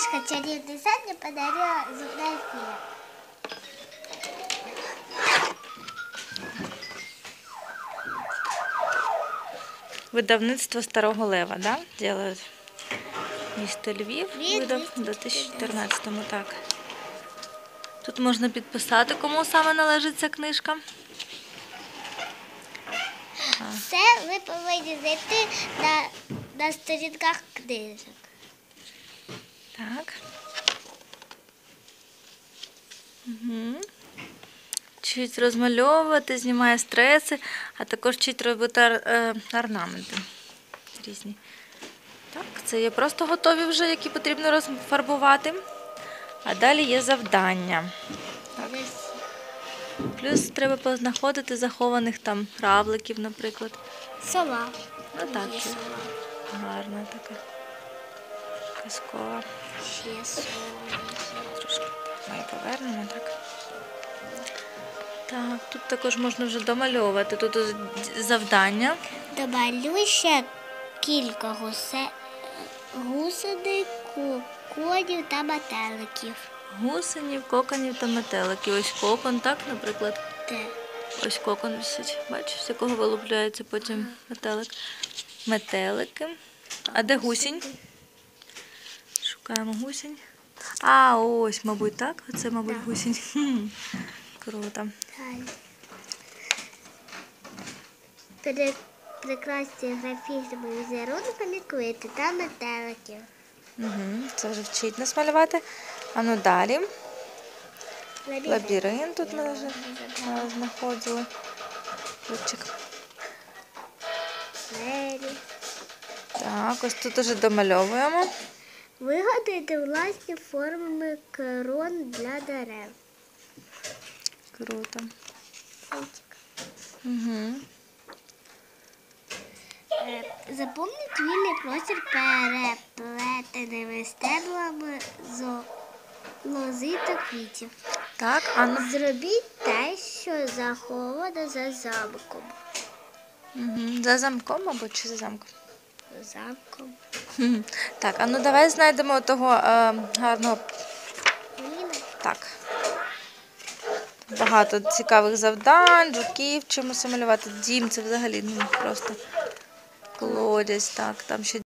книжка «Чарівний сад» мне подарила зубная фея. Видавництво Старого Лева, да? Делають. Місто Львів видав у 2014-му, так. Тут можна підписати, кому саме належить ця книжка. Це ви повинні знайти на, на сторінках книжок. Вчить розмальовувати, знімає стреси, а також вчить робити ор- е, орнаменти різні. Так, це є просто готові вже, які потрібно розфарбувати. А далі є завдання. Ось Плюс треба познаходити захованих там равликів, наприклад. Сова. Ну так, Є гарна така казкова. Ще сова. Трошки ми повернемо, так. Так, тут також можна вже домальовувати. Тут завдання. Домалюй ще кілька гусе... гусеник, ку- конів та метеликів. Гусенів, коконів та метеликів. Ось кокон, так, наприклад. Де? Ось кокон висить. Бачиш, з якого вилупляється потім метелик. Метелики. А де гусінь? Шукаємо гусінь. А, ось, мабуть, так? Оце, мабуть, гусінь. Круто. При... Прекрасні графічними візерунками квіти та метеликів. Угу, це вже вчить нас малювати. А ну далі. Лабіринт тут ми вже знаходили. Ключик. Двері. Так, ось тут уже домальовуємо. Вигадуйте власні форми корон для дерев. Круто. Угу. Е, Заповніть вільний простір переплетеними стеблами з лози та квітів. Так, а ну. Зробіть те, що заховано за замком. Угу. За замком, мабуть, чи за замком? Замком. Хм. Так, а ну давай знайдемо того е, гарного. Так. Багато цікавих завдань, жуків, чимось малювати. Дім це взагалі ну, просто колодязь, так, там ще